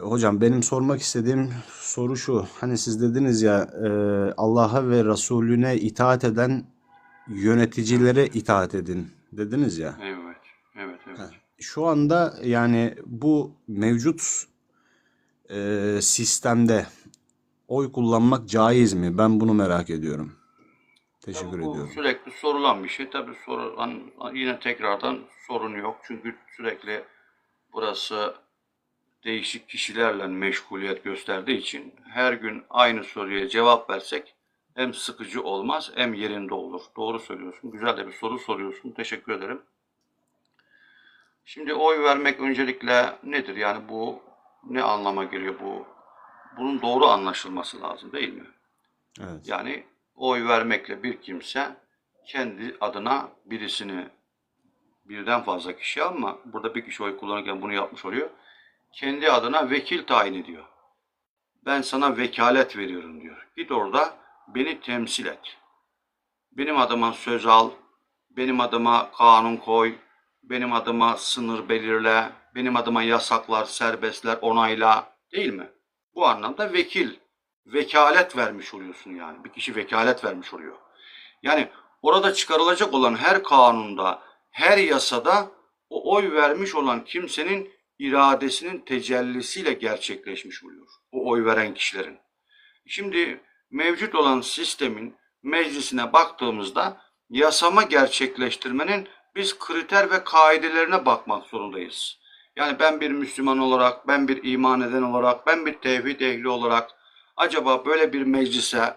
Hocam benim sormak istediğim soru şu. Hani siz dediniz ya e, Allah'a ve Resulüne itaat eden yöneticilere itaat edin dediniz ya. Evet, evet, evet. Şu anda yani bu mevcut e, sistemde oy kullanmak caiz mi? Ben bunu merak ediyorum. Teşekkür Bu ediyorum. sürekli sorulan bir şey. Tabii sorulan yine tekrardan sorun yok. Çünkü sürekli burası değişik kişilerle meşguliyet gösterdiği için her gün aynı soruya cevap versek hem sıkıcı olmaz hem yerinde olur. Doğru söylüyorsun. Güzel de bir soru soruyorsun. Teşekkür ederim. Şimdi oy vermek öncelikle nedir? Yani bu ne anlama geliyor bu? Bunun doğru anlaşılması lazım değil mi? Evet. Yani oy vermekle bir kimse kendi adına birisini birden fazla kişi ama burada bir kişi oy kullanırken bunu yapmış oluyor. Kendi adına vekil tayin ediyor. Ben sana vekalet veriyorum diyor. Git orada beni temsil et. Benim adıma söz al, benim adıma kanun koy, benim adıma sınır belirle, benim adıma yasaklar, serbestler onayla değil mi? Bu anlamda vekil, vekalet vermiş oluyorsun yani. Bir kişi vekalet vermiş oluyor. Yani orada çıkarılacak olan her kanunda, her yasada o oy vermiş olan kimsenin iradesinin tecellisiyle gerçekleşmiş oluyor. O oy veren kişilerin. Şimdi mevcut olan sistemin meclisine baktığımızda yasama gerçekleştirmenin biz kriter ve kaidelerine bakmak zorundayız. Yani ben bir Müslüman olarak, ben bir iman eden olarak, ben bir tevhid ehli olarak acaba böyle bir meclise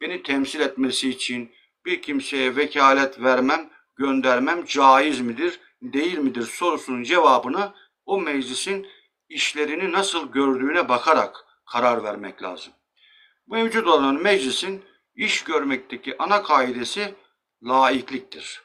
beni temsil etmesi için bir kimseye vekalet vermem, göndermem caiz midir, değil midir sorusunun cevabını o meclisin işlerini nasıl gördüğüne bakarak karar vermek lazım. Mevcut olan meclisin iş görmekteki ana kaidesi laikliktir.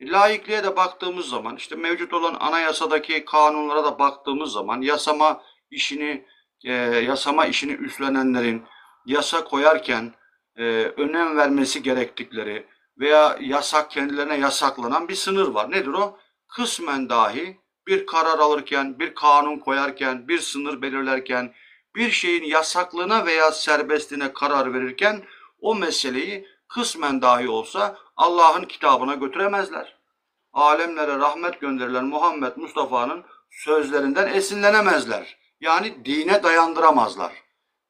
E, Laikliğe de baktığımız zaman işte mevcut olan anayasadaki kanunlara da baktığımız zaman yasama işini e, yasama işini üstlenenlerin yasa koyarken e, önem vermesi gerektikleri veya yasak kendilerine yasaklanan bir sınır var. Nedir o? Kısmen dahi bir karar alırken, bir kanun koyarken, bir sınır belirlerken, bir şeyin yasaklığına veya serbestliğine karar verirken o meseleyi kısmen dahi olsa Allah'ın kitabına götüremezler. Alemlere rahmet gönderilen Muhammed Mustafa'nın sözlerinden esinlenemezler. Yani dine dayandıramazlar.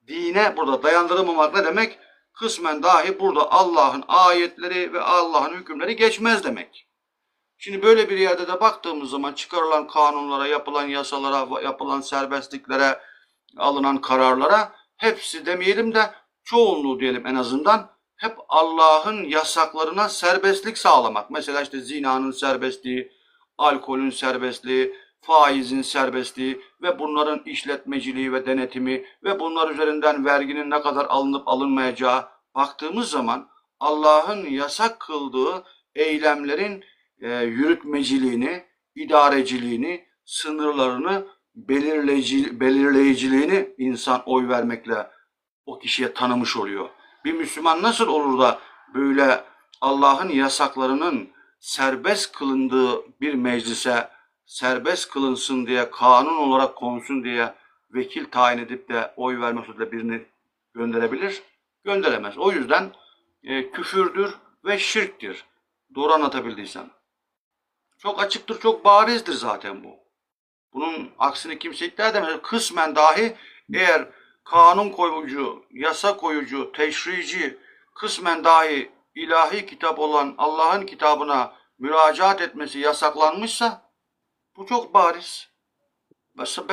Dine burada dayandıramamak ne demek? Kısmen dahi burada Allah'ın ayetleri ve Allah'ın hükümleri geçmez demek. Şimdi böyle bir yerde de baktığımız zaman çıkarılan kanunlara, yapılan yasalara, yapılan serbestliklere, alınan kararlara hepsi demeyelim de çoğunluğu diyelim en azından hep Allah'ın yasaklarına serbestlik sağlamak. Mesela işte zinanın serbestliği, alkolün serbestliği, faizin serbestliği ve bunların işletmeciliği ve denetimi ve bunlar üzerinden verginin ne kadar alınıp alınmayacağı baktığımız zaman Allah'ın yasak kıldığı eylemlerin e, yürütmeciliğini, idareciliğini, sınırlarını, belirleyici, belirleyiciliğini insan oy vermekle o kişiye tanımış oluyor. Bir Müslüman nasıl olur da böyle Allah'ın yasaklarının serbest kılındığı bir meclise serbest kılınsın diye, kanun olarak konsun diye vekil tayin edip de oy vermek suretiyle birini gönderebilir? Gönderemez. O yüzden e, küfürdür ve şirktir. Doğru anlatabildiysem. Çok açıktır, çok barizdir zaten bu. Bunun aksini kimse iddia edemez. Kısmen dahi eğer kanun koyucu, yasa koyucu, teşrici kısmen dahi ilahi kitap olan Allah'ın kitabına müracaat etmesi yasaklanmışsa bu çok bariz. Ve sen